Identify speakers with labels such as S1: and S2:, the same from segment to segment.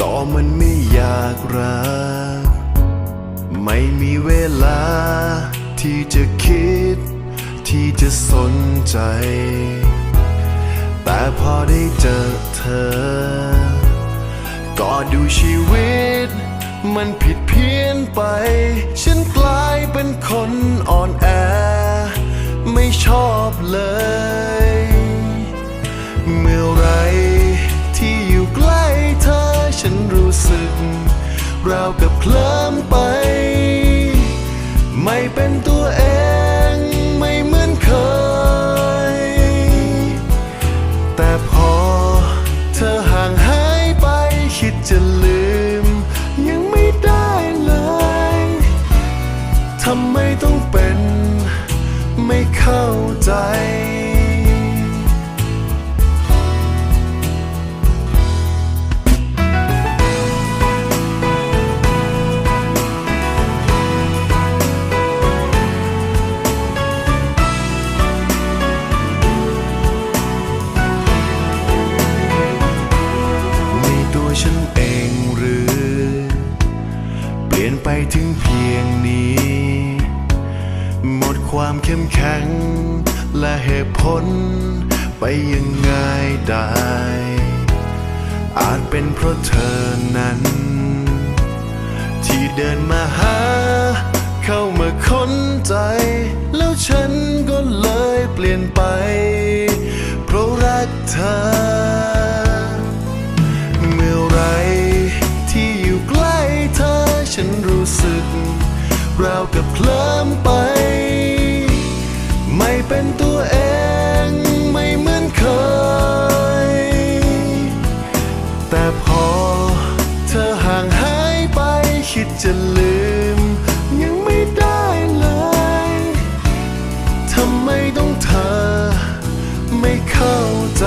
S1: ก็มันไม่อยากรัก ไม่มีเวลา ที่จะคิด ที่จะสนใจ แต่พอได้เจอเธอ ก็ดูชีวิต มันผิดเพี้ยนไป ฉันกลายเป็นคนอ่อนแอ ไม่ชอบเลย เมื่อไร ไม่เป็นตัวเองไม่เหมือนเคย แต่พอเธอห่างหายไปคิดจะลืม ยังไม่ได้เลย ทำไมต้องเป็น ไม่เข้าใจ ปลี่ยนไปถึงเพียงนี้ หมดความเข้มแข็ง และเหตุผล ไปยังไงได้ อาจเป็นเพราะเธอนั้น ที่เดินมาหา เข้ามาค้นใจ แล้วฉันก็เลยเปลี่ยนไป เพราะรักเธอ ราวกับเคลิ้มไป ไม่เป็นตัวเองไม่เหมือนเคย แต่พอเธอห่างหายไปคิดจะลืม ยังไม่ได้เลย ทำไมต้องเธอไม่เข้าใจ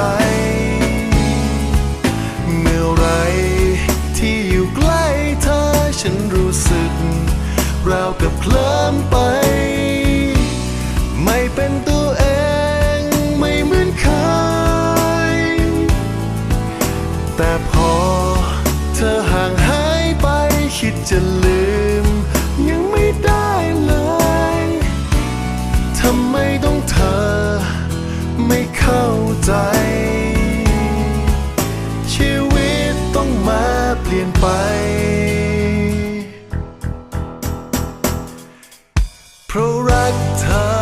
S1: เป็นตัวเองไม่เหมือนเคย แต่พอเธอห่างหายไปคิดจะลืม ยังไม่ได้เลย ทำไมต้องเธอไม่เข้าใจ ชีวิตต้องมาเปลี่ยนไปเพราะรักเธอ